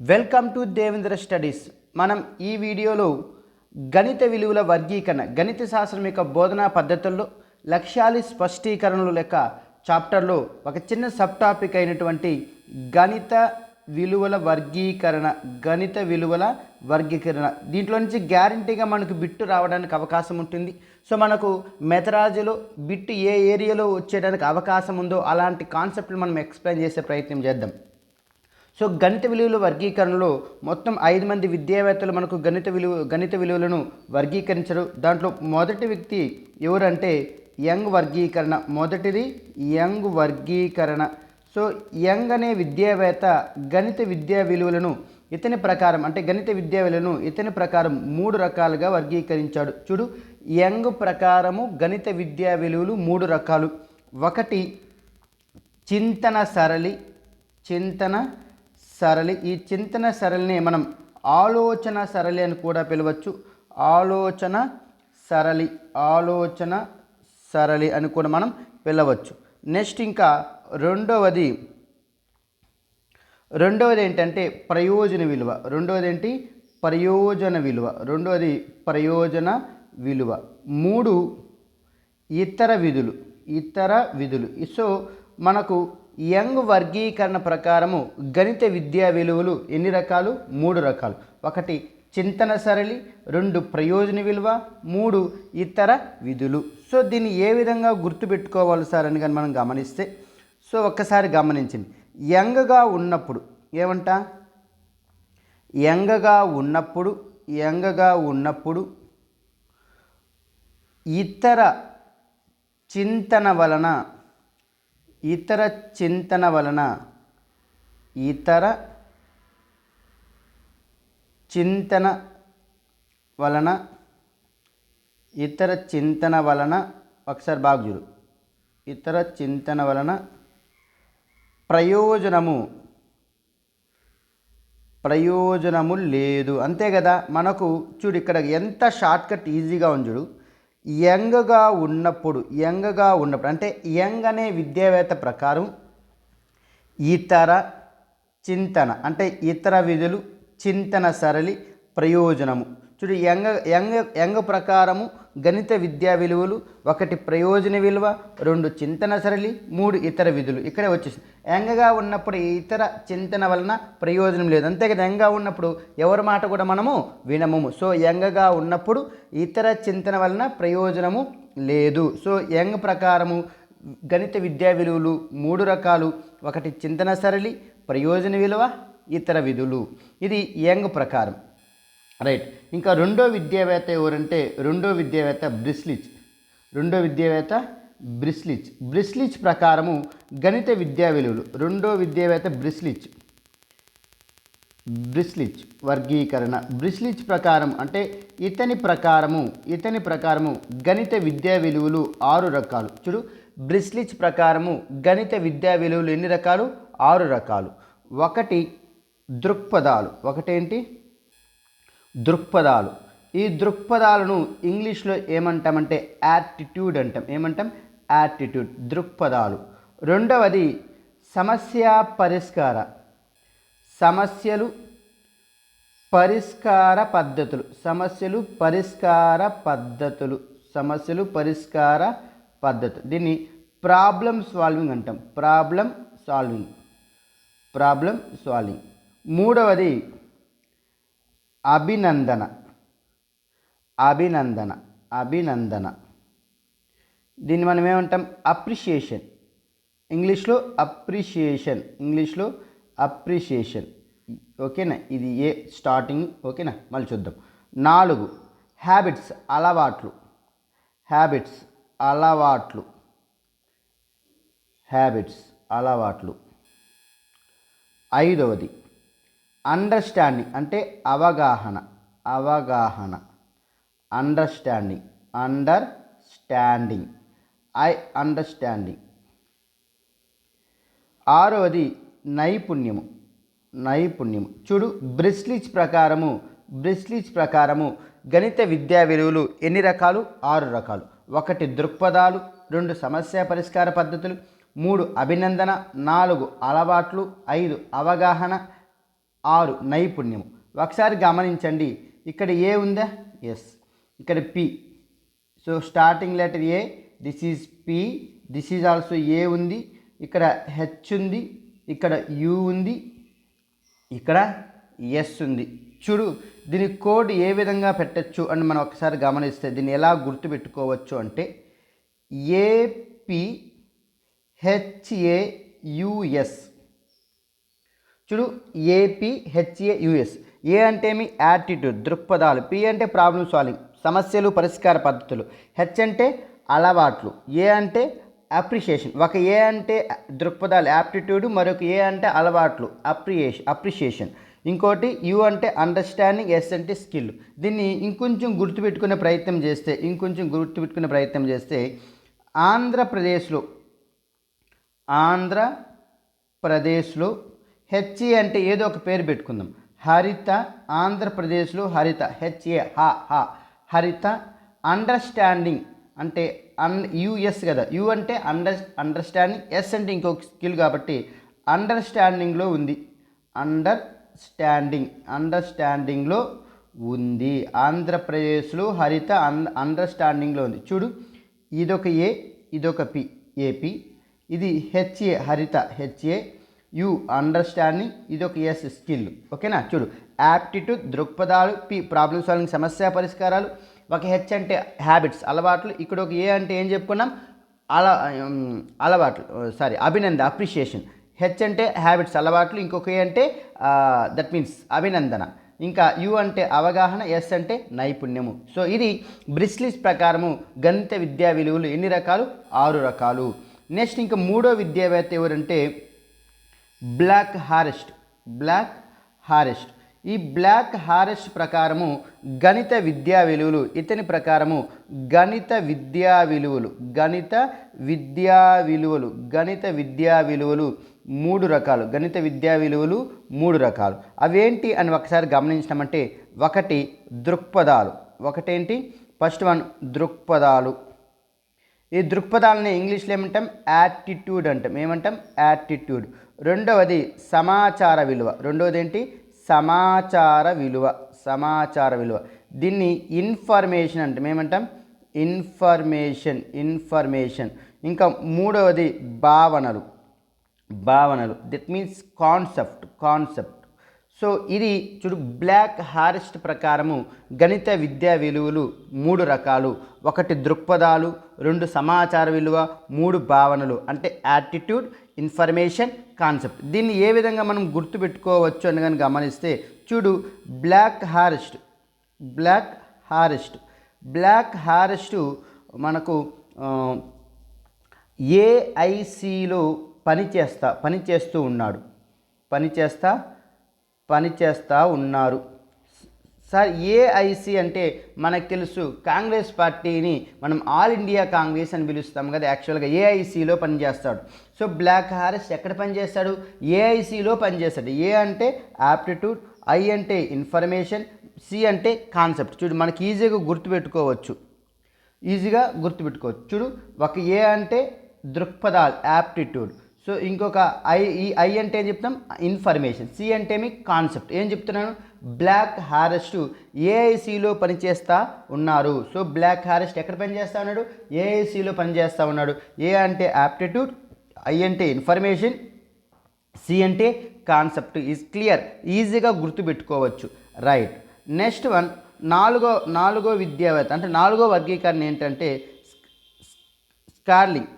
Welcome to Devendra studies మనం ఈ వీడియోలో గణిత విలువల వర్గీకరణ గణిత శాస్త్రం యొక్క బోధనా పద్ధతుల్లో లక్ష్యాలు స్పష్టీకరణలు లెక్క చాప్టర్లో ఒక చిన్న సబ్ టాపిక్ అయినటువంటి గణిత విలువల వర్గీకరణ గణిత విలువల వర్గీకరణ. దీంట్లో నుంచి గ్యారంటీగా మనకు బిట్టు రావడానికి అవకాశం ఉంటుంది. సో మనకు మెథరాజీలో బిట్టు ఏ ఏరియాలో వచ్చేయడానికి అవకాశం ఉందో అలాంటి కాన్సెప్ట్లు మనం ఎక్స్ప్లెయిన్ చేసే ప్రయత్నం చేద్దాం. సో గణిత విలువల వర్గీకరణలో మొత్తం ఐదు మంది విద్యావేత్తలు మనకు గణిత విలువ గణిత విలువలను వర్గీకరించరు. దాంట్లో మొదటి వ్యక్తి ఎవరంటే యంగ్ వర్గీకరణ. మొదటిది యంగ్ వర్గీకరణ. సో యంగ్ అనే విద్యావేత్త గణిత విద్యా విలువలను ఇతని ప్రకారం అంటే గణిత విద్యా విలువలను ఇతని ప్రకారం మూడు రకాలుగా వర్గీకరించాడు. చూడు యంగ్ ప్రకారము గణిత విద్యా విలువలు మూడు రకాలు. ఒకటి చింతన సరళి చింతన సరళి. ఈ చింతన సరళిని మనం ఆలోచన సరళి అని కూడా పిలవచ్చు. ఆలోచన సరళి ఆలోచన సరళి అని కూడా మనం పిలవచ్చు. నెక్స్ట్ ఇంకా రెండవది రెండవది ఏంటంటే ప్రయోజన విలువ. రెండవది ఏంటి? ప్రయోజన విలువ. రెండవది ప్రయోజన విలువ. మూడు ఇతర విధులు ఇతర విధులు. సో మనకు యంగ్ వర్గీకరణ ప్రకారము గణిత విద్యా విలువలు ఎన్ని రకాలు? మూడు రకాలు. ఒకటి చింతన సరళి రెండు ప్రయోజన విలువ మూడు ఇతర విధులు. సో దీన్ని ఏ విధంగా గుర్తుపెట్టుకోవాలి సార్ అని కానీ మనం గమనిస్తే సో ఒక్కసారి గమనించండి. యంగ్గా ఉన్నప్పుడు ఏమంట? యంగ్గా ఉన్నప్పుడు యంగ్గా ఉన్నప్పుడు ఇతర చింతన వలన ఇతర చింతన వలన ఇతర చింతన వలన ఇతర చింతన వలన ఒకసారి బాగా చూడు. ఇతర చింతన వలన ప్రయోజనము ప్రయోజనము లేదు. అంతే కదా? మనకు చూడు ఇక్కడ ఎంత షార్ట్కట్ ఈజీగా ఉంది చూడు. యంగ్గా ఉన్నప్పుడు యంగ్గా ఉన్నప్పుడు అంటే యంగ్ అనే విద్యావేత్త ప్రకారం ఇతర చింతన అంటే ఇతర విధులు చింతన సరళి ప్రయోజనము. చూడు యంగ యంగ్ యంగ ప్రకారము గణిత విద్యా విలువలు ఒకటి ప్రయోజన విలువ రెండు చింతన సరళి మూడు ఇతర విధులు. ఇక్కడే వచ్చేసింది. యంగగా ఉన్నప్పుడు ఇతర చింతన వలన ప్రయోజనం లేదు. అంతే కదా యంగగా ఉన్నప్పుడు ఎవరి మాట కూడా మనము వినము సో యంగగా ఉన్నప్పుడు ఇతర చింతన వలన ప్రయోజనము లేదు. సో యంగ్ ప్రకారము గణిత విద్యా విలువలు మూడు రకాలు. ఒకటి చింతన సరళి ప్రయోజన విలువ ఇతర విధులు. ఇది యంగ్ ప్రకారం. రైట్. ఇంకా రెండో విద్యావేత్త ఎవరంటే రెండో విద్యావేత్త బ్రిస్లిచ్. రెండో విద్యావేత్త బ్రిస్లిచ్. బ్రిస్లిచ్ ప్రకారము గణిత విద్యా విలువలు. రెండో విద్యావేత్త బ్రిస్లిచ్. బ్రిస్లిచ్ వర్గీకరణ. బ్రిస్లిచ్ ప్రకారం అంటే ఇతని ప్రకారము ఇతని ప్రకారము గణిత విద్యా విలువలు ఆరు రకాలు. చూడు బ్రిస్లిచ్ ప్రకారము గణిత విద్యా విలువలు ఎన్ని రకాలు? ఆరు రకాలు. ఒకటి దృక్పథాలు. ఒకటేంటి? దృక్పథాలు. ఈ దృక్పథాలను ఇంగ్లీష్లో ఏమంటామంటే యాటిట్యూడ్ అంటాం. ఏమంటాం? యాటిట్యూడ్ దృక్పథాలు. రెండవది సమస్య పరిష్కార. సమస్యలు పరిష్కార పద్ధతులు. సమస్యలు పరిష్కార పద్ధతులు. సమస్యలు పరిష్కార పద్ధతులు. దీన్ని ప్రాబ్లం సాల్వింగ్ అంటాం. Problem solving. Problem solving. మూడవది అభినందన. అభినందన అభినందన. దీన్ని మనం ఏమంటాం? అప్రిషియేషన్. ఇంగ్లీష్లో అప్రిషియేషన్. ఇంగ్లీష్లో అప్రిషియేషన్. ఓకేనా? ఇది ఏ స్టార్టింగ్? ఓకేనా? మళ్ళీ చూద్దాం. నాలుగు. హ్యాబిట్స్ అలవాట్లు. హ్యాబిట్స్ అలవాట్లు. హ్యాబిట్స్ అలవాట్లు. ఐదవది. అండర్స్టాండింగ్ అంటే అవగాహన అవగాహన. Understanding understanding I understanding ఆరవది నైపుణ్యము నైపుణ్యము. చూడు బ్రిస్లిచ్ ప్రకారము బ్రిస్లిచ్ ప్రకారము గణిత విద్యా విలువలు ఎన్ని రకాలు? ఆరు రకాలు. ఒకటి దృక్పథాలు రెండు సమస్య పరిష్కార పద్ధతులు మూడు అభినందన నాలుగు అలవాట్లు ఐదు అవగాహన ఆరు నైపుణ్యం ఒకసారి గమనించండి. ఇక్కడ ఏ ఉందా? ఎస్. ఇక్కడ P. So starting letter A this is P. This is also A ఉంది. ఇక్కడ హెచ్ ఉంది. ఇక్కడ యు ఉంది. ఇక్కడ ఎస్ ఉంది. చూడు దీని కోడ్ ఏ విధంగా పెట్టచ్చు అని మనం ఒకసారి గమనిస్తే దీన్ని ఎలా గుర్తుపెట్టుకోవచ్చు అంటే ఏపి హెచ్ఏయుఎస్ చూడు ఏపీ హెచ్ఏ ఏ అంటే మీ యాటిట్యూడ్ దృక్పథాలు. పి అంటే ప్రాబ్లమ్ సాల్వింగ్ సమస్యలు పరిష్కార పద్ధతులు. హెచ్ అంటే అలవాట్లు. ఏ అంటే అప్రిషియేషన్ ఒక ఏ అంటే దృక్పథాలు యాప్టిట్యూడ్ మరొక ఏ అంటే అలవాట్లు అప్రియేషన్ అప్రిషియేషన్ ఇంకోటి యు అంటే అండర్స్టాండింగ్ ఎస్ అంటే స్కిల్ దీన్ని ఇంకొంచెం గుర్తుపెట్టుకునే ప్రయత్నం చేస్తే ఇంకొంచెం గుర్తుపెట్టుకునే ప్రయత్నం చేస్తే ఆంధ్రప్రదేశ్లో ఆంధ్రప్రదేశ్లో హెచ్ఏ అంటే ఏదో ఒక పేరు పెట్టుకుందాం. హరిత ఆంధ్రప్రదేశ్లో హరిత హెచ్ఏ హా హా. హరిత అండర్స్టాండింగ్ అంటే అన్ యుఎస్ కదా. యు అంటే అండర్ అండర్స్టాండింగ్ ఎస్ అంటే ఇంకొక స్కిల్ కాబట్టి అండర్స్టాండింగ్లో ఉంది. అండర్స్టాండింగ్ అండర్స్టాండింగ్లో ఉంది. ఆంధ్రప్రదేశ్లో హరిత అన్ అండర్స్టాండింగ్లో ఉంది. చూడు ఇదొక ఏ ఇదొక పి ఏపీ. ఇది హెచ్ఏ హరిత హెచ్ఏ. యు అండర్స్టాండింగ్ ఇది ఒక ఎస్ స్కిల్. ఓకేనా? చూడు. యాప్టిట్యూడ్ దృక్పథాలు పి ప్రాబ్లమ్ సాల్వింగ్ సమస్య పరిష్కారాలు ఒక హెచ్ అంటే హ్యాబిట్స్ అలవాట్లు. ఇక్కడ ఒక ఏ అంటే ఏం చెప్పుకున్నాం? అల అలవాట్లు. సారీ అభినంద అప్రిషియేషన్. హెచ్ అంటే హ్యాబిట్స్ అలవాట్లు. ఇంకొక ఏ అంటే దట్ మీన్స్ అభినందన. ఇంకా యు అంటే అవగాహన ఎస్ అంటే నైపుణ్యము. సో ఇది బ్రిస్లిస్ ప్రకారము గణిత విద్యా విలువలు ఎన్ని రకాలు? ఆరు రకాలు. నెక్స్ట్ ఇంకా మూడో విద్యావేత్త ఎవరంటే బ్లాక్ హారెస్ట్ బ్లాక్ హారెస్ట్. ఈ బ్లాక్ హారెస్ట్ ప్రకారము గణిత విద్యా విలువలు ఇతని ప్రకారము గణిత విద్యా విలువలు గణిత విద్యా విలువలు గణిత విద్యా విలువలు మూడు రకాలు గణిత విద్యా విలువలు మూడు రకాలు. అవేంటి అని ఒకసారి గమనించినామంటే ఒకటి దృక్పథాలు. ఒకటేంటి? ఫస్ట్ వన్ దృక్పథాలు. ఈ దృక్పథాలని ఇంగ్లీష్లో ఏమంటాం? యాటిట్యూడ్ అంటాం. ఏమంటాం? యాటిట్యూడ్. రెండవది సమాచార విలువ. రెండవది ఏంటి సమాచార విలువ. సమాచార విలువ. దీన్ని ఇన్ఫర్మేషన్ అంటే మేమంటాం? Information information. ఇంకా మూడవది భావనలు. భావనలు. That means concept concept so ఇది చూడు బ్లాక్ హారెస్ట్ ప్రకారము గణిత విద్యా విలువలు మూడు రకాలు. ఒకటి దృక్పథాలు రెండు సమాచార విలువ మూడు భావనలు. అంటే యాటిట్యూడ్ ఇన్ఫర్మేషన్ కాన్సెప్ట్. దీన్ని ఏ విధంగా మనం గుర్తుపెట్టుకోవచ్చు అని కానీ గమనిస్తే చూడు బ్లాక్ హారెస్ట్ బ్లాక్ హారెస్ట్. బ్లాక్ హారెస్ట్ మనకు ఏఐసిలో పని చేస్తా పని చేస్తూ ఉన్నాడు. పని చేస్తా పని ఉన్నారు. సార్ ఏఐసి అంటే మనకు తెలుసు కాంగ్రెస్ పార్టీని మనం ఆల్ ఇండియా కాంగ్రెస్ అని పిలుస్తాం కదా యాక్చువల్గా ఏఐసిలో పనిచేస్తాడు. సో బ్లాక్ హారెస్ ఎక్కడ పనిచేస్తాడు? ఏఐసిలో పనిచేస్తాడు. ఏ అంటే యాప్టిట్యూడ్ ఐ అంటే ఇన్ఫర్మేషన్ సి అంటే కాన్సెప్ట్. చూడు మనకి ఈజీగా గుర్తుపెట్టుకోవచ్చు. ఈజీగా గుర్తుపెట్టుకోవచ్చు. చూడు ఒక ఏ అంటే దృక్పథాలు యాప్టిట్యూడ్ సో ఇంకొక ఐ ఈ ఐ అంటే ఏం చెప్తాం? ఇన్ఫర్మేషన్ సి అంటే మీ కాన్సెప్ట్ ఏం చెప్తున్నాను? బ్లాక్ హారెస్ట్ ఏఐసిలో పనిచేస్తా ఉన్నారు. సో బ్లాక్ హారెస్ట్ ఎక్కడ పనిచేస్తా ఉన్నాడు? ఏఐసిలో పనిచేస్తూ ఉన్నాడు. ఏ అంటే యాప్టిట్యూడ్ ఐ అంటే ఇన్ఫర్మేషన్ సి అంటే కాన్సెప్ట్ ఈజ్ క్లియర్ ఈజీగా గుర్తుపెట్టుకోవచ్చు. రైట్ నెక్స్ట్ వన్ నాలుగో నాలుగో విద్యావేత్త అంటే నాలుగో వర్గీకరణ ఏంటంటే స్కార్లింగ్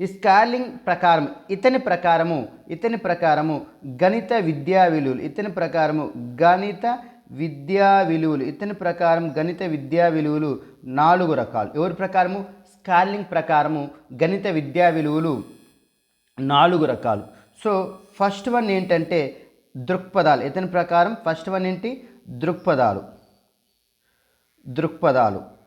ఈ స్కార్లింగ్ ప్రకారం ఇతని ప్రకారము ఇతని ప్రకారము గణిత విద్యా విలువలు ఇతని ప్రకారము గణిత విద్యా విలువలు ఇతని ప్రకారం గణిత విద్యా విలువలు నాలుగు రకాలు. ఎవరి ప్రకారము? స్కార్లింగ్ ప్రకారము గణిత విద్యా విలువలు నాలుగు రకాలు. సో ఫస్ట్ వన్ ఏంటంటే దృక్పథాలు. ఇతని ప్రకారం ఫస్ట్ వన్ ఏంటి? దృక్పథాలు. దృక్పథాలు.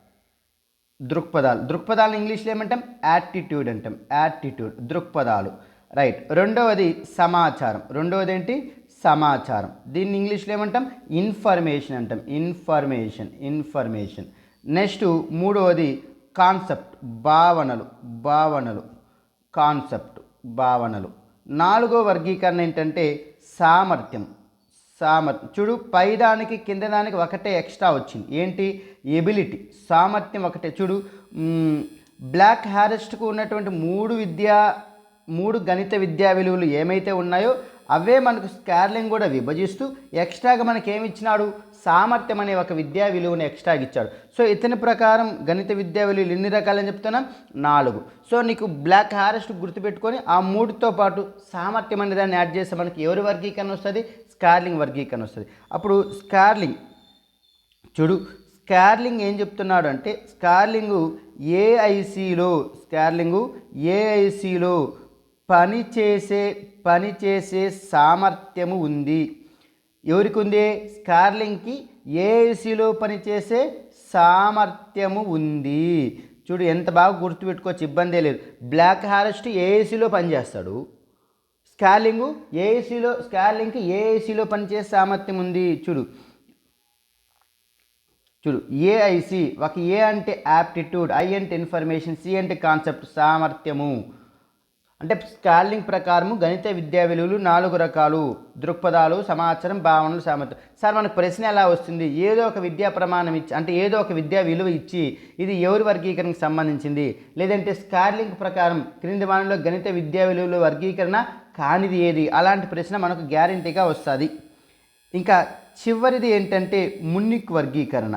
దృక్పథాలు దృక్పథాలను ఇంగ్లీష్లో ఏమంటాం? యాటిట్యూడ్ అంటాం. యాటిట్యూడ్ దృక్పథాలు రైట్ రెండవది సమాచారం. రెండవది ఏంటి సమాచారం. దీన్ని ఇంగ్లీష్లో ఏమంటాం? ఇన్ఫర్మేషన్ అంటాం. ఇన్ఫర్మేషన్ ఇన్ఫర్మేషన్ నెక్స్ట్ మూడవది కాన్సెప్ట్ భావనలు. భావనలు. కాన్సెప్ట్ భావనలు. నాలుగో వర్గీకరణ ఏంటంటే సామర్థ్యం. సామర్థ్యం చూడు పైదానికి కింద దానికి ఒకటే ఎక్స్ట్రా వచ్చింది. ఏంటి? ఎబిలిటీ సామర్థ్యం ఒకటే. చూడు బ్లాక్ హ్యారెస్ట్కు ఉన్నటువంటి మూడు విద్యా మూడు గణిత విద్యా విలువలు ఏమైతే ఉన్నాయో అవే మనకు స్కార్లింగ్ కూడా విభజిస్తూ ఎక్స్ట్రాగా మనకి ఏమి ఇచ్చినాడు సామర్థ్యం అనే ఒక విద్యా విలువను ఎక్స్ట్రాగా ఇచ్చాడు. సో ఇతని ప్రకారం గణిత విద్యా విలువలు ఎన్ని రకాలని చెప్తున్నాం? నాలుగు. సో నీకు బ్లాక్ హారెస్ట్ గుర్తుపెట్టుకొని ఆ మూడుతో పాటు సామర్థ్యం అనే దాన్ని యాడ్ చేస్తే మనకి ఎవరి వర్గీకరణ వస్తుంది? స్కార్లింగ్ వర్గీకరణ వస్తుంది. అప్పుడు స్కార్లింగ్ చూడు స్కార్లింగ్ ఏం చెప్తున్నాడు అంటే స్కార్లింగు ఏఐసిలో స్కార్లింగు ఏఐసిలో పనిచేసే పనిచేసే సామర్థ్యము ఉంది. ఎవరికి ఉంది స్కార్లింగ్కి ఏసీలో పనిచేసే సామర్థ్యము ఉంది. చూడు ఎంత బాగా గుర్తుపెట్టుకోవచ్చు ఇబ్బందే లేదు. బ్లాక్ హారెస్ట్ ఏసీలో పనిచేస్తాడు. స్కార్లింగు ఏసీలో స్కార్లింగ్కి ఏసీలో పనిచేసే సామర్థ్యం ఉంది. చూడు. చూడు ఏఐసి ఒక ఏ అంటే యాప్టిట్యూడ్ ఐ అంటే ఇన్ఫర్మేషన్ సి అంటే కాన్సెప్ట్ సామర్థ్యము. అంటే స్కాలింగ్ ప్రకారము గణిత విద్యా విలువలు నాలుగు రకాలు. దృక్పథాలు సమాచారం భావనలు సామర్థ్యం సార్ మనకు ప్రశ్న ఎలా వస్తుంది? ఏదో ఒక విద్యా ప్రమాణం ఇచ్చి అంటే ఏదో ఒక విద్యా విలువ ఇచ్చి ఇది ఎవరి వర్గీకరణకు సంబంధించింది? లేదంటే స్కార్లింగ్ ప్రకారం క్రింది వాణిలో గణిత విద్యా విలువల వర్గీకరణ కానిది ఏది? అలాంటి ప్రశ్న మనకు గ్యారంటీగా వస్తుంది. ఇంకా చివరిది ఏంటంటే మున్నిక్ వర్గీకరణ.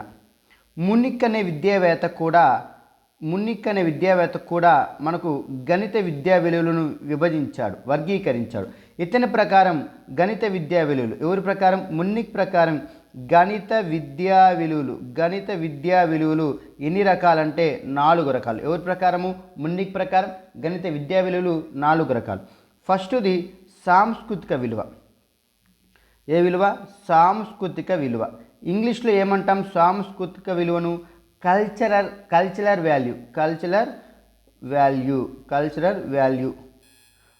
మున్నిక్ అనే విద్యావేత్త కూడా మున్నిక్ అనే విద్యావేత్త కూడా మనకు గణిత విద్యా విలువలను విభజించాడు వర్గీకరించాడు. ఇతని ప్రకారం గణిత విద్యా విలువలు. ఎవరి ప్రకారం? మున్నిక్ ప్రకారం గణిత విద్యా విలువలు. గణిత విద్యా విలువలు ఎన్ని రకాలంటే నాలుగు రకాలు. ఎవరి ప్రకారము? మున్నిక్ ప్రకారం గణిత విద్యా విలువలు నాలుగు రకాలు. ఫస్ట్ది సాంస్కృతిక విలువ. ఏ విలువ? సాంస్కృతిక విలువ. ఇంగ్లీష్లో ఏమంటాం సాంస్కృతిక విలువను? Cultural cultural value cultural value cultural value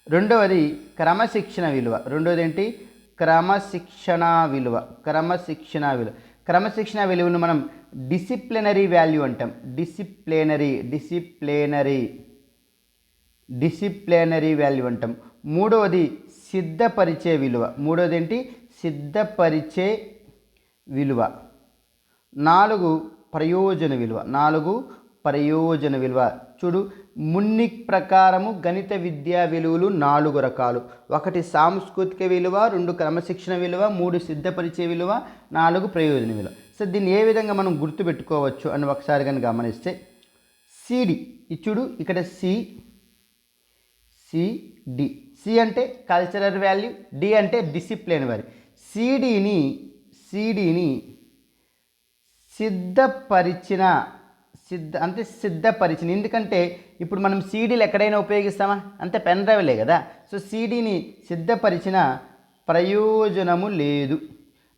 రెండవది క్రమశిక్షణ విలువ. రెండవది ఏంటి క్రమశిక్షణ విలువ. క్రమశిక్షణ విలువ. క్రమశిక్షణ విలువను మనం డిసిప్లినరీ వాల్యూ అంటాం. డిసిప్లినరీ డిసిప్లినరీ డిసిప్లినరీ వాల్యూ అంటాం. మూడవది సిద్ధపరిచే విలువ. మూడవది ఏంటి సిద్ధపరిచే విలువ. నాలుగు ప్రయోజన విలువ. నాలుగు ప్రయోజన విలువ. చూడు మున్నిక్ ప్రకారము గణిత విద్యా విలువలు నాలుగు రకాలు. ఒకటి సాంస్కృతిక విలువ రెండు క్రమశిక్షణ విలువ మూడు సిద్ధపరిచే విలువ నాలుగు ప్రయోజన విలువ. సో దీన్ని ఏ విధంగా మనం గుర్తుపెట్టుకోవచ్చు అని ఒకసారి కానీ గమనిస్తే సిడి. ఇచ్చుడు ఇక్కడ సి సిడి సి అంటే కల్చరల్ వాల్యూ డి అంటే డిసిప్లిన్ వాల్యూ సిడిని సిడిని సిద్ధపరిచిన సిద్ధ అంటే సిద్ధపరిచిన. ఎందుకంటే ఇప్పుడు మనం సీడీలు ఎక్కడైనా ఉపయోగిస్తామా? అంతే పెన్ డ్రైవ్లే కదా. సో సీడీని సిద్ధపరిచిన ప్రయోజనము లేదు.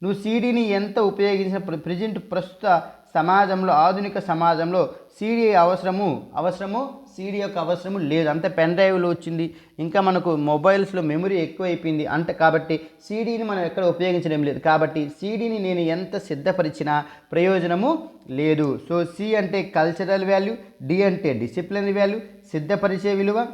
నువ్వు సీడీని ఎంత ఉపయోగించిన ప్రజెంట్ ప్రస్తుత సమాజంలో ఆధునిక సమాజంలో సీడీ అవసరము అవసరము సీడీ యొక్క అవసరము లేదు. అంత పెన్ డ్రైవ్లో వచ్చింది. ఇంకా మనకు మొబైల్స్లో మెమరీ ఎక్కువైపోయింది. అంటే కాబట్టి సీడీని మనం ఎక్కడ ఉపయోగించడం లేదు. కాబట్టి సీడీని నేను ఎంత సిద్ధపరిచినా ప్రయోజనము లేదు. సో సి అంటే కల్చరల్ వాల్యూ డి అంటే డిసిప్లిన్ వాల్యూ సిద్ధపరిచే విలువ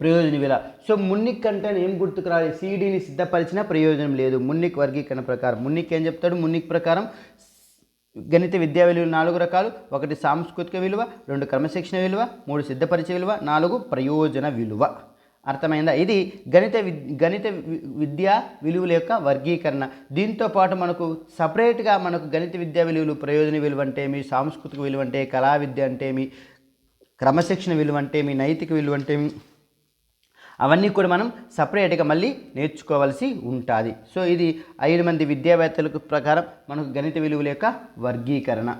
ప్రయోజన విలువ. సో మున్నిక్ అంటే ఏం గుర్తుకు రాలి సీడీని సిద్ధపరిచిన ప్రయోజనం లేదు. మున్నిక్ వర్గీకరణ ప్రకారం. మున్నిక్ ఏం చెప్తాడు? మున్నిక్ ప్రకారం గణిత విద్యా విలువలు నాలుగు రకాలు. ఒకటి సాంస్కృతిక విలువ రెండు క్రమశిక్షణ విలువ మూడు సిద్ధపరిచే విలువ నాలుగు ప్రయోజన విలువ. అర్థమైందా? ఇది గణిత వి గణిత విద్యా విలువల యొక్క వర్గీకరణ. దీంతో పాటు మనకు సపరేట్గా మనకు గణిత విద్యా విలువలు ప్రయోజన విలువ అంటే ఏమి సాంస్కృతిక విలువ అంటే కళా విద్య అంటే ఏమి క్రమశిక్షణ విలువ అంటే ఏమి నైతిక విలువ అంటే ఏమి అవన్నీ కూడా మనం సపరేట్గా మళ్ళీ నేర్చుకోవాల్సి ఉంటుంది. సో ఇది ఐదు మంది విద్యావేత్తలకు ప్రకారం మనకు గణిత విలువల యొక్క వర్గీకరణ.